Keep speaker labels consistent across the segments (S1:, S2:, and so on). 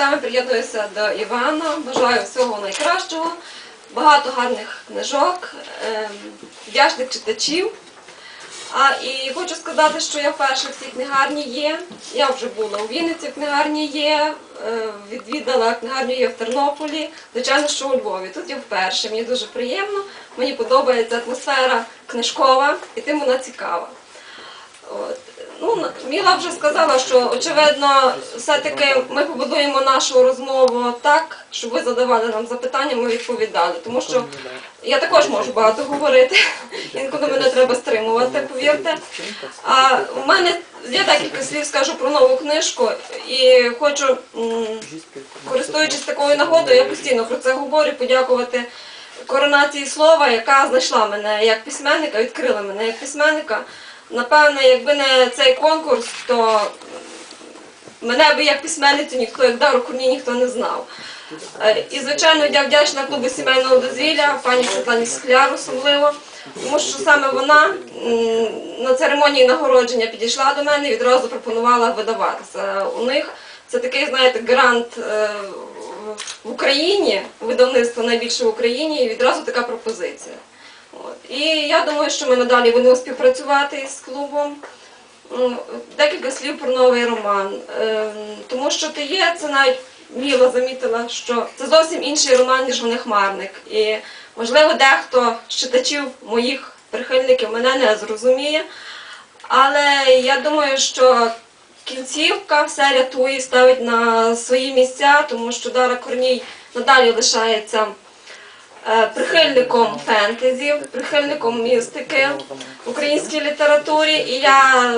S1: вітаю, приєднуюся до Івана. Бажаю всього найкращого, багато гарних книжок, ем, вдячних читачів. А і хочу сказати, що я вперше в цій книгарні є. Я вже була у Вінниці, в книгарні є, е, відвідала книгарню є в Тернополі, звичайно, що у Львові. Тут я вперше. Мені дуже приємно. Мені подобається атмосфера книжкова і тим вона цікава. От. Ну, Міла вже сказала, що очевидно, все-таки ми побудуємо нашу розмову так, щоб ви задавали нам запитання, ми відповідали. Тому що я також можу багато говорити, інколи мене треба стримувати, повірте. А у мене я декілька слів скажу про нову книжку і хочу, користуючись такою нагодою, я постійно про це говорю, подякувати коронації слова, яка знайшла мене як письменника, відкрила мене як письменника. Напевне, якби не цей конкурс, то мене би як письменницю ніхто, як Дару Курні, ніхто не знав. Е, І, звичайно, я вдячна клубу сімейного дозвілля, пані Світлані Скляр особливо, тому що саме вона на церемонії нагородження підійшла до мене і відразу пропонувала видаватися. У них це такий, знаєте, грант е, в Україні, видавництво найбільше в Україні, і відразу така пропозиція. І я думаю, що ми надалі будемо співпрацювати з клубом. Декілька слів про новий роман. Ем, Тому що ти є, це навіть Міла замітила, що це зовсім інший роман, ніж вони хмарник. І можливо, дехто з читачів моїх прихильників мене не зрозуміє. Але я думаю, що кінцівка все рятує, ставить на свої місця, тому що Дара Корній надалі лишається прихильником фентезі, прихильником містики в українській літературі, і я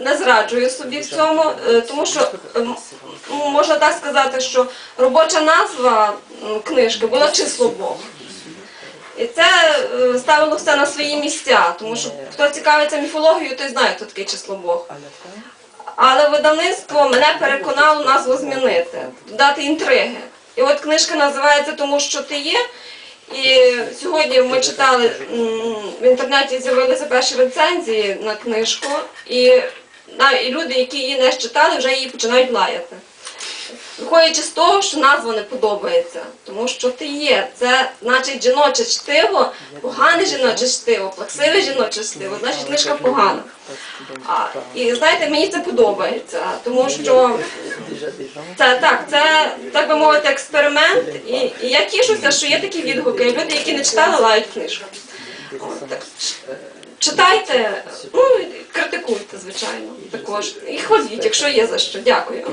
S1: не- зраджую собі в цьому, е, тому що ем, можна так сказати, що робоча назва книжки була число Бог. І це е, ставило все на свої місця, тому що хто цікавиться міфологією, той знає, хто такий число Бог. Але видавництво мене переконало назву змінити, додати інтриги. І от книжка називається Тому що ти є. І сьогодні ми читали в інтернеті з'явилися перші рецензії на книжку, і, і люди, які її не читали, вже її починають лаяти. Виходячи з того, що назва не подобається, тому що ти є. Це значить жіноче чтиво, погане жіноче чтиво, плаксиве жіноче чтиво, значить книжка погана. А, і знаєте, мені це подобається, тому що це так, це так би мовити експеримент. І, і я тішуся, що є такі відгуки. Люди, які не читали, лають книжку. Читайте, ну критикуйте, звичайно, також. І хваліть, якщо є за що. Дякую.